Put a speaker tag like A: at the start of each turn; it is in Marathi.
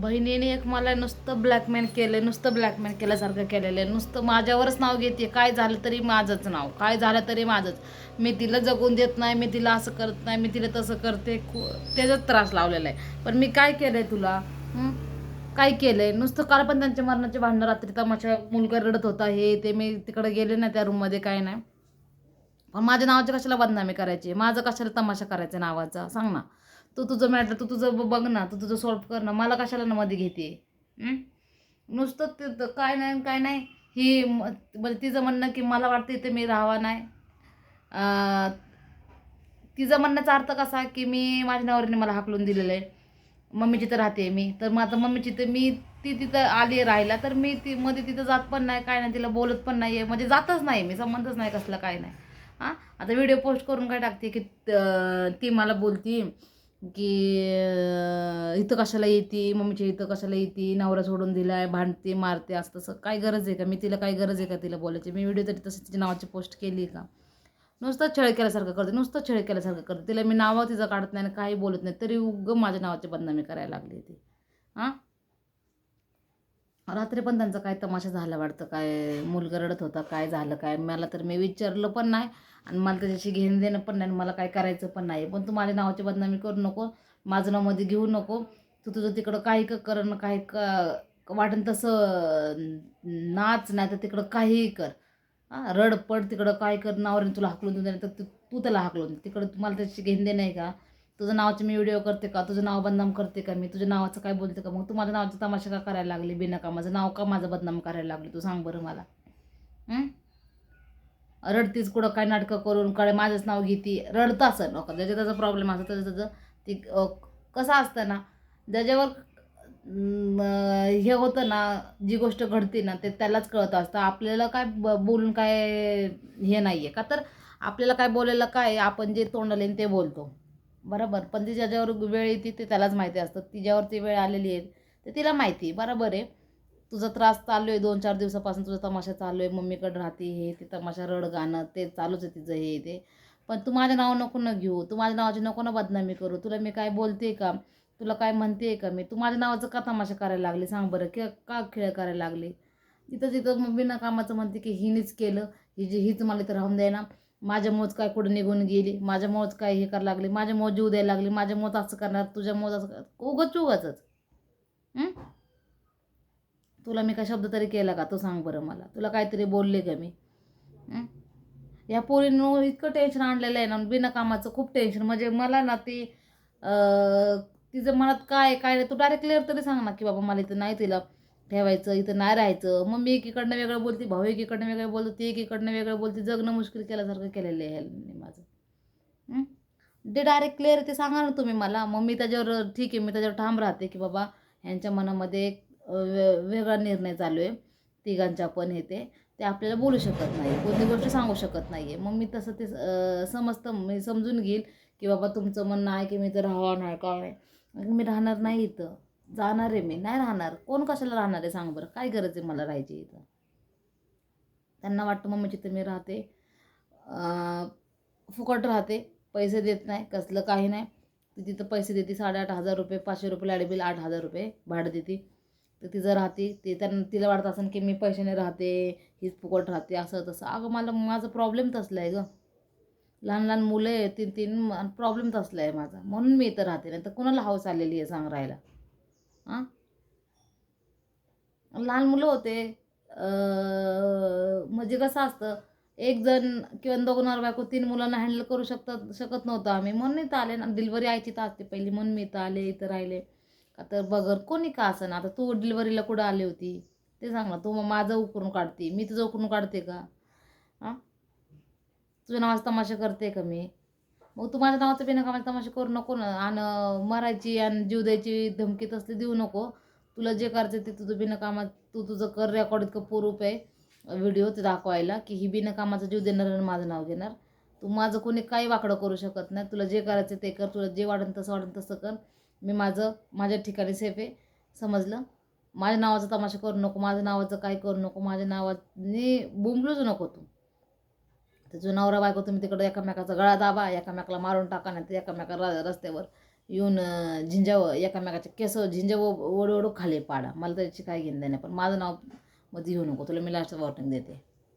A: बहिणीने एक मला नुसतं ब्लॅकमेल केलं नुसतं ब्लॅकमेल केल्यासारखं केलेलं आहे. नुसतं माझ्यावरच नाव घेते काय झालं तरी माझंच नाव. काय झालं तरी माझंच. मी तिला जगून देत नाही मी तिला असं करत नाही मी तिला तसं करते. खू- त्याचाच त्रास लावलेला आहे. पण मी काय केलं आहे तुला काय केलं आहे नुसतं काल पण त्यांच्या मरणाचे भांडणं रात्री तमाशा मुलगा रडत होता हे ते मी तिकडे गेले ना त्या रूममध्ये काय नाही. पण माझ्या नावाची कशाला बदनामी करायची? माझं कशाला तमाशा करायचा नावाचा? सांग ना. तू तुझं मॅटर तू तुझं ब- बघ ना तू तुझं सॉल्व कर ना. मला कशाला ना मध्ये घेते? नुसतं ते काय नाही काय नाही. ही म्हणजे तिचं म्हणणं की मला वाटतं इथे मी राहावा नाही. तिचं म्हणण्याचा अर्थ कसा की मी माझ्या नवऱ्याने मला हाकलून दिलेलं आहे. मम्मी जिथं राहते मी. तर मग आता मम्मी जिथं मी ती तिथं आली राहिला तर मी ती मध्ये तिथं जात पण नाही काय नाही तिला बोलत पण नाही आहे म्हणजे जातच नाही मी संबंधच नाही कसला काय नाही. हां? आता व्हिडिओ पोस्ट करून काय टाकते की ती मला बोलती की इथं कशाला येते? मम्मीच्या इथं कशाला येते? नवरा सोडून दिलाय भांडते मारते असं तसं. काय गरज आहे का? मी तिला काय गरज आहे का तिला बोलायची? मी व्हिडिओ तरी तसं तिच्या नावाची पोस्ट केली का? नुसतं छळ केल्यासारखं करते नुसतं छळ केल्यासारखं करते. तिला मी नावं तिचं काढत नाही आणि काही बोलत नाही. तरी उगं माझ्या नावाची बदनामी करायला लागली ती. हां? रात्री पण त्यांचा काय तमाशा झाला वाटतं? काय मुलगा रडत होता? काय झालं? काय? मला तर मी विचारलं पण नाही आणि मला त्याच्याशी घेणं देणं पण नाही आणि मला काय करायचं पण नाही. पण तू माझ्या नावाची बदनामी करू नको. माझं नावमध्ये घेऊ नको. तू तुझं तिकडं काही क कर काही क वाटेल तसं नाच नाही तर तिकडं काहीही कर. हां रड पड तिकडं काय कर नावाने तुला हाकलून देऊ नाही तर तू त्याला हाकलून तिकडं तुम्हाला त्याची घेणं देणं आहे का? तुझं नावाचे मी व्हिडिओ करते का? तुझं नाव बदनाम करते का मी? तुझ्या नावाचं काय बोलते का? मग तू माझ्या नावाचं तमाशा का करायला लागली? बिनका माझं नाव का माझं बदनाम करायला लागली? तू सांग बरं मला. रडतीच कुठं? काय नाटकं करून? काय माझंच नाव घेते? रडतं असं. नको ज्याच्या त्याचा प्रॉब्लेम असतो त्याचं त्याचं ती कसं असतं ना ज्याच्यावर हे होतं ना जी गोष्ट घडते ना ते त्यालाच कळत असतं. आपल्याला काय ब बोलून काय हे नाही आहे का? तर आपल्याला काय बोलायला काय आपण जे तोंडालेन ते बोलतो. बरोबर. पण ती ज्याच्यावर वेळ येते ते त्यालाच माहिती असतं. तिच्यावरती वेळ आलेली आहे ते तिला माहिती बरोबर आहे. तुझा त्रास चालू आहे. दोन चार दिवसापासून तुझा तमाशा चालू आहे. मम्मीकडे राहते हे ते तमाशा रड गाणं ते चालूच आहे तिचं हे ते. पण तू माझं नाव नको न घेऊ. तू माझ्या नावाची नको ना बदनामी करू. तुला मी काय बोलते का? तुला काय म्हणते का? मी तू माझ्या नावाचं का तमाशा करायला लागली? सांग बरं. की का खेळ करायला लागली? तिथं तिथं मग ना कामाचं म्हणते की हिनीच केलं ही जी हीच मला इथं राहून द्यायना माझ्या मोज काय कुठं निघून गेली? माझ्या मोज काय हे करायला लागली? माझ्या मोज जीव द्यायला लागली? माझ्या मोज असं करणार? तुझ्या मोज असं उगच उगाचच. तुला मी काय शब्द तरी केला का? तू सांग बरं मला. तुला काहीतरी बोलले का मी? या पोरीनं इतकं टेन्शन आणलेलं आहे ना. बिना कामाचं खूप टेन्शन म्हणजे मला ना ती तिचं मनात काय काय नाही तू डायरेक्ट क्लिअर तरी सांग ना की बाबा मला इथं नाही तिला ठेवायचं इथं नाही राहायचं. मम्मी एकीकडनं वेगळं बोलते भाऊ एकीकडनं वेगळं बोलतो ती एकीकडनं वेगळं बोलते. जगणं मुश्किल केल्यासारखं केलेलं आहे ह्याने माझं. ते डायरेक्ट क्लिअर ते सांगा ना तुम्ही मला. मग मी त्याच्यावर ठीक आहे मी त्याच्यावर ठाम राहते की बाबा ह्यांच्या मनामध्ये एक वे वेगळा निर्णय चालू आहे. तिघांच्या पण हे ते ते आपल्याला बोलू शकत नाही. कोणती गोष्ट सांगू शकत नाही आहे मग मी तसं ते समजतं. मी समजून घेईल की बाबा तुमचं म्हणणं आहे की मी तर राहणार काय मी राहणार नाही इथं. जाणार आहे मी. नाही राहणार. कोण कशाला राहणार आहे सांग बरं. काय गरज आहे मला राहायची इथं? त्यांना वाटतं मम्मी तर मी राहते फुकट राहते. पैसे देत नाही. कसलं काही नाही. ती तिथं पैसे देते. साडेआठ हजार रुपये पाचशे रुपये लाइट बिल आठ हजार रुपये भाडं देते. तर तिचं राहते ते त्यांना तिला वाटत असेल की मी पैशाने राहते हीच फुकट राहते असं तसं. अगं मला माझं प्रॉब्लेम तसला आहे गं. लहान लहान मुलं आहे तीन तीन प्रॉब्लेम तसला आहे माझा. म्हणून मी इथं राहते. नाही तर कुणाला हाऊस आलेली आहे सांग राहायला? हां? लहान मुलं होते. म्हणजे कसं असतं एक जण किंवा दोघं बायको तीन मुलांना हँडल करू शकतात शकत नव्हतं आम्ही. म्हणून इथं आले ना. डिलिव्हरी आयची तर असते पहिली. म्हणून मी इथं आले इथं राहिले. का तर बगर कोणी का असं ना? आता तू डिलिव्हरीला कुठं आली होती? ते सांग ना. तू मग माझं उकरून काढते. मी तुझं उकरून काढते का? हां? तुझ्या नावाचा तमाशा करते का मी? मग तू माझ्या नावाचं बिनकामाचा तमाशा करू नको ना. आणि मरायची आणि जीव द्यायची धमकी तसली देऊ नको. तुला जे करायचं ते तुझं बिनकामात तू तुझं कर रेकॉर्ड इतकं प्रूफ आहे. व्हिडिओ ते दाखवायला की ही बिनकामाचा जीव देणार आणि माझं नाव घेणार. तू माझं कोणी काही वाकडं करू शकत नाही. तुला जे करायचं ते कर. तुला जे वाटेल तसं वाटेल तसं कर. मी माझं माझ्या ठिकाणी सेफ आहे. समजलं? माझ्या नावाचा तमाशा करू नको. माझ्या नावाचं काय करू नको. माझ्या नावाने बुंबलूच नको तू. जो नवरा बायको तुम्ही तिकडं एकामेकाचा गळा दाबा एकामेकाला मारून टाका नाही तर एकामेकाला र रस्त्यावर येऊन अं, एकामेकाचे केस झिंजा ओढू ओढू खाली पाडा. मला त्याची काय घेणं नाही पण माझं नावमध्ये येऊ नको तुला मी लास्ट वॉर्निंग देते.